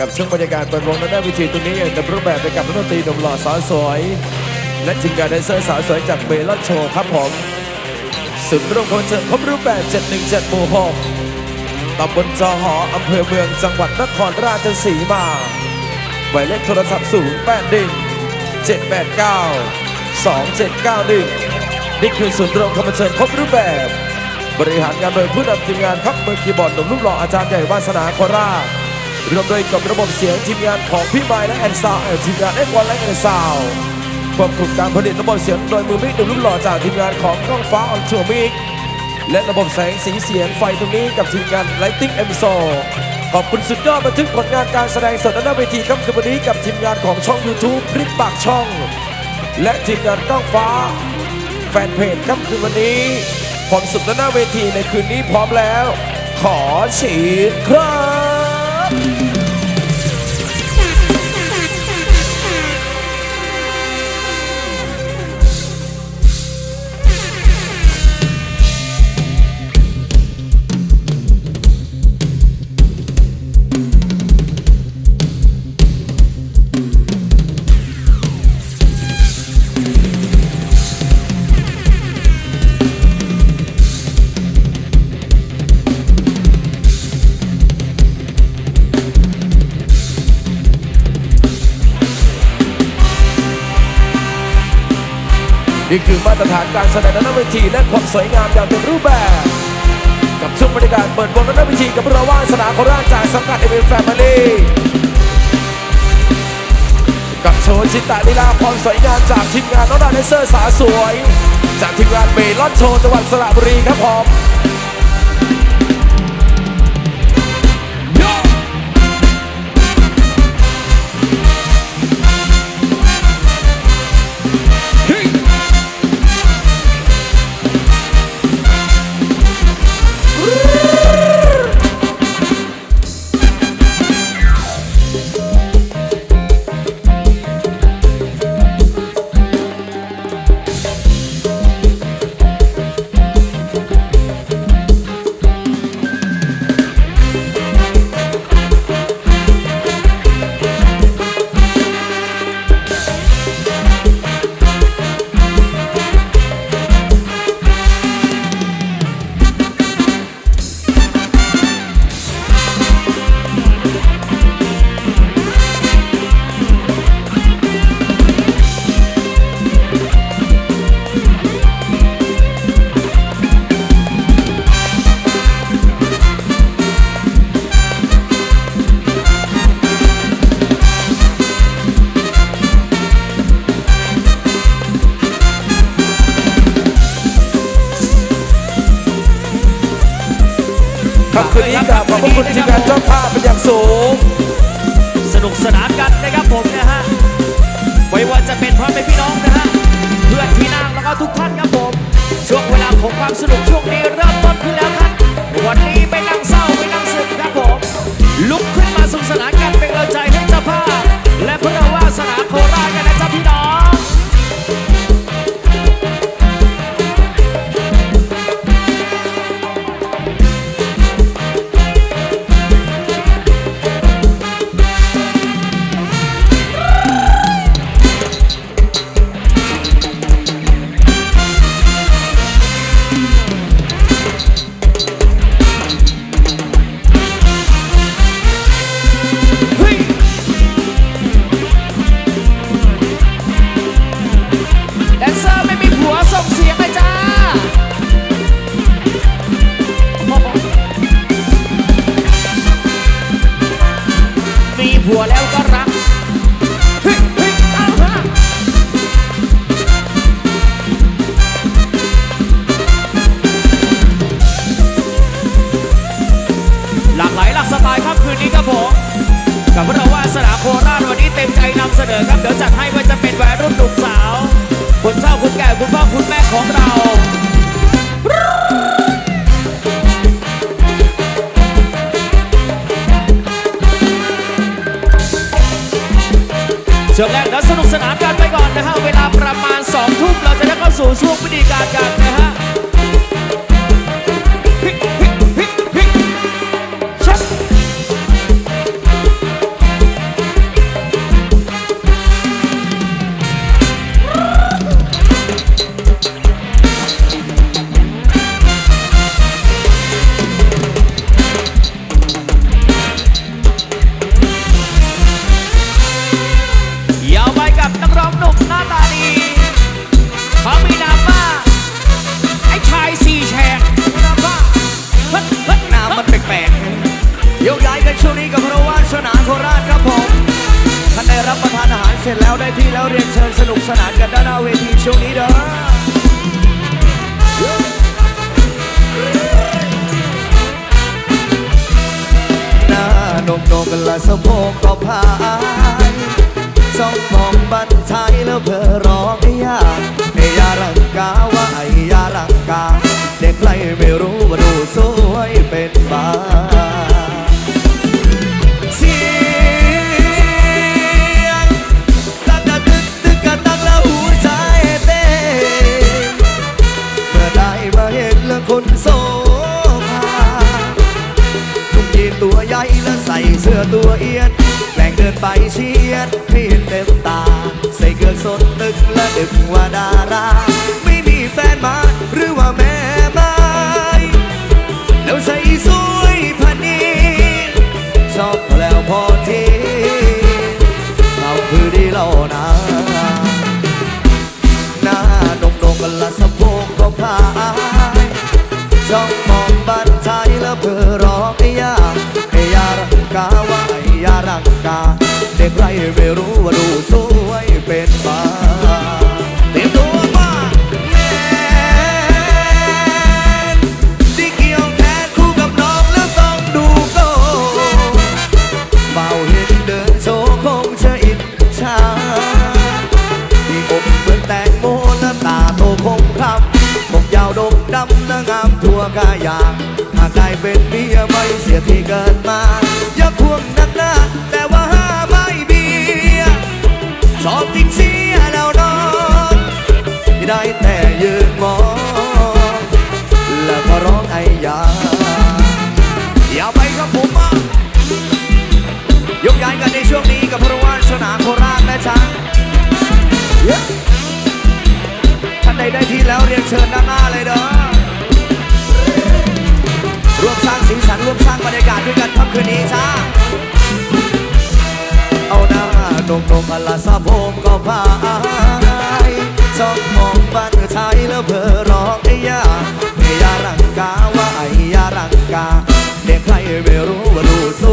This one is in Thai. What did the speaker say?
กับช่วงบรรยากาศเปิดวงด้านหน้าวิธีตรงนี้อย่างเต็มรูปแบบไปกับนักดนตรีหนุ่มหล่อสาวสวย และทีมงานแดนเซอร์สาวสวยจากเมลอนโชว์ครับผมสุดร่วมคอนเสิร์ตครบรูปแบบ 717หมู่6ตำบลจอหออำเภอเมืองจังหวัดนครราชสีมาหมายเลขโทรศัพท์ 0 8 1 7 8 9 2 7 9 1 นี่คือศูนย์รวมคอนเสิร์ตครบรูปแบบ บริหารงานโดยผู้นำทีมงานครับมือคีย์บอร์ดหนุ่มรูปหล่ออาจารย์ใหญ่วาสนาโคราช รวมโดยกับระบบเสียงทีมงานของพี่ไม้และแอนซาวทีมงานเอ็กวันและแอนซาวควบคุมการผลิตระบบเสียงโดยมือมิกหนุ่มรูปหล่อจากทีมงานของกล้องฟ้าออนทัวร์มิกและระบบแสงสีเสียงไฟตรงนี้กับทีมงาน Lighting m s o ขอบคุณสุดยอดบันทึกผลงานการแสดงสดหน้าเวทีครับคืนวันนี้กับทีมงานของช่อง YouTube พริกปากช่อง และทีมงานกล้องฟ้า แฟนเพจครับคืนวันนี้ความสุด้านหน้าเวทีในคืนนี้พร้อมแล้ว ขอฉีดครับ นี่คือมาตรฐานการแสดงด้านหน้าเวทีและความสวยงามอย่างเต็มรูปแบบ กับช่วงบรรยากาศเปิดวงดนหน้าเวทีกับพวกเราว่านสนามโคราชจากสังกัดเอเวนแฟมิลี่กับโชว์จิตาลีลาความสวยงามจากทีมงานน้องดาวเนเซอร์สาวสวย จากทีมงานเมลอนโชว์จังหวัดสระบุรีครับผม ครับคืนนี้กราบขอบพระคุณทีมงานเจ้าภาพเป็นอย่างสูง สนุกสนานกันนะครับผมนะฮะไม่ว่าจะเป็นพ่อแม่พี่น้องนะฮะเพื่อนพี่นางแล้วก็ทุกท่านครับผมช่วงเวลาของความสนุก กับพวกเราว่าสนาโคราชวันนี้เต็มใจนำเสนอครับเดี๋ยวจัดให้ว่าจะเป็นวัยรุ่นหนุ่มสาวคุณเฒ่าคุณแก่คุณพ่อคุณแม่ของเราช่วงแรกเดี๋ยวสนุกสนานกันไปก่อนนะฮะเวลาประมาณ2ทุ่มเราจะได้เข้าสู่ช่วงพิธีการกันนะฮะ หารเสร็จแล้วได้ที่แล้วเรียนเชิญสนุกสนานกันด้านหน้าเวทีช่วงนี้เด้อหน้านมนมละสะโพกก็พายสองมองบันทายแล้วเพอร ตัวเอียดแกล้งเดินไปเชียดให้เห็นเต็มตา ใส่เกลือสดตึกและดึกว่าดารา ไม่มีแฟนมาหรือว่าแม่ไม้แล้วใส่สวยพันนี้ชอบแล้วพอทีเราคือดีเรานะหน้านมนมกันละสะโพกก็พายจ้องมองบ้านชายแล้วเพื่อรอ ไม่รู้ว่าดูสวยเป็นบ้าเตรียมตัวมาแม่ที่เกี่ยวแขนคู่กับน้องแล้วต้องดูโกเบาเห็นเดินโชว์คงจะอิจฉาที่อกเหมือนแตงโมและตาโตคงคำผมยาวดกดำและงามทั่วกายาหากได้เป็นเมียไม่เสียที่เกิดมา ยกย้ายกันในช่วงนี้กับพระวานสนาโคราชนะจ๊ะท่านใดได้ที่แล้วเรียนเชิญด้านหน้าเลยเด้อร่วมสร้างสีสันร่วมสร้างบรรยากาศด้วยกันค่ำคืนนี้จ้าเอาหน้านมนมอลาซาโพมก็พายจ้องมองบ้านชายแล้วเพอร้องไอ้ยาไอ้ยารังกาว่าไอ้ยารังกาเด็กใครไม่รู้ว่าดูส